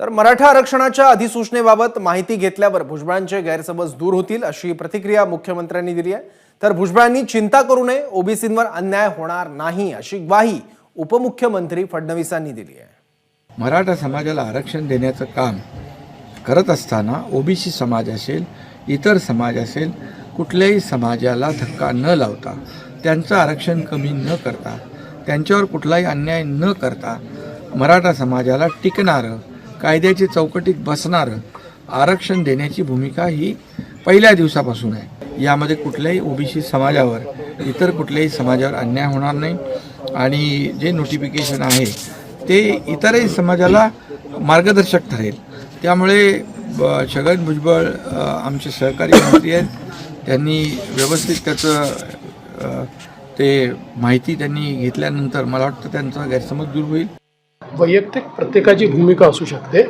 तर मराठा आरक्षणाच्या अधिसूचनेबाबत माहिती घेतल्यावर भुजबळांचे गैरसमज दूर होतील अशी प्रतिक्रिया मुख्यमंत्र्यांनी दिली आहे. तर भुजबळांनी चिंता करू नये ओबीसींवर अन्याय होणार नाही अशी ग्वाही उपमुख्यमंत्री फडणवीसांनी दिली आहे. मराठा समाजाला आरक्षण देण्याचं काम करत असताना ओबीसी समाज असेल इतर समाज असेल कुठल्याही समाजाला धक्का न लावता त्यांचं आरक्षण कमी न करता त्यांच्यावर कुठलाही अन्याय न करता मराठा समाजाला टिकणारं कायद्याची चौकटीत बसणारं आरक्षण देण्याची भूमिका ही पहिल्या दिवसापासून आहे. यामध्ये कुठल्याही ओबीसी समाजावर इतर कुठल्याही समाजावर अन्याय होणार नाही. आणि जे नोटिफिकेशन आहे ते इतरही समाजाला मार्गदर्शक ठरेल. त्यामुळे ब- छगन भुजबळ आमचे सहकारी मंत्री आहेत त्यांनी व्यवस्थित त्याचं ते माहिती त्यांनी घेतल्यानंतर मला वाटतं त्यांचा गैरसमज दूर होईल. वैयक्तिक प्रत्येकाची भूमिका असू शकते.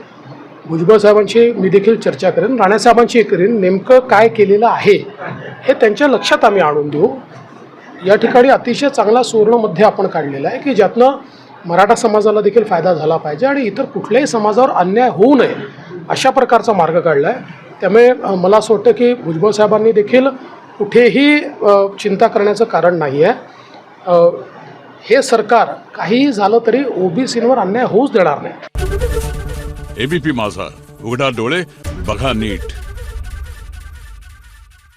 भुजबळ साहेबांशी मी देखील चर्चा करेन. राणासाहेबांशी करेन. नेमकं काय केलेलं आहे हे त्यांच्या लक्षात आम्ही आणून देऊ. या ठिकाणी अतिशय चांगला सुवर्णमध्ये आपण काढलेला आहे की ज्यातनं मराठा समाजाला देखील फायदा झाला पाहिजे आणि इतर कुठल्याही समाजावर अन्याय होऊ नये अशा प्रकारचा मार्ग काढला आहे त्यामुळे मला असं वाटतं की भुजबळ साहेबांनी देखील कुठेही चिंता करण्याचं कारण नाही आहे हे सरकार काहीही झालं तरी ओबीसींवर अन्याय होऊच देणार नाही. एबीपी माझा उघडा डोळे बघा नीट.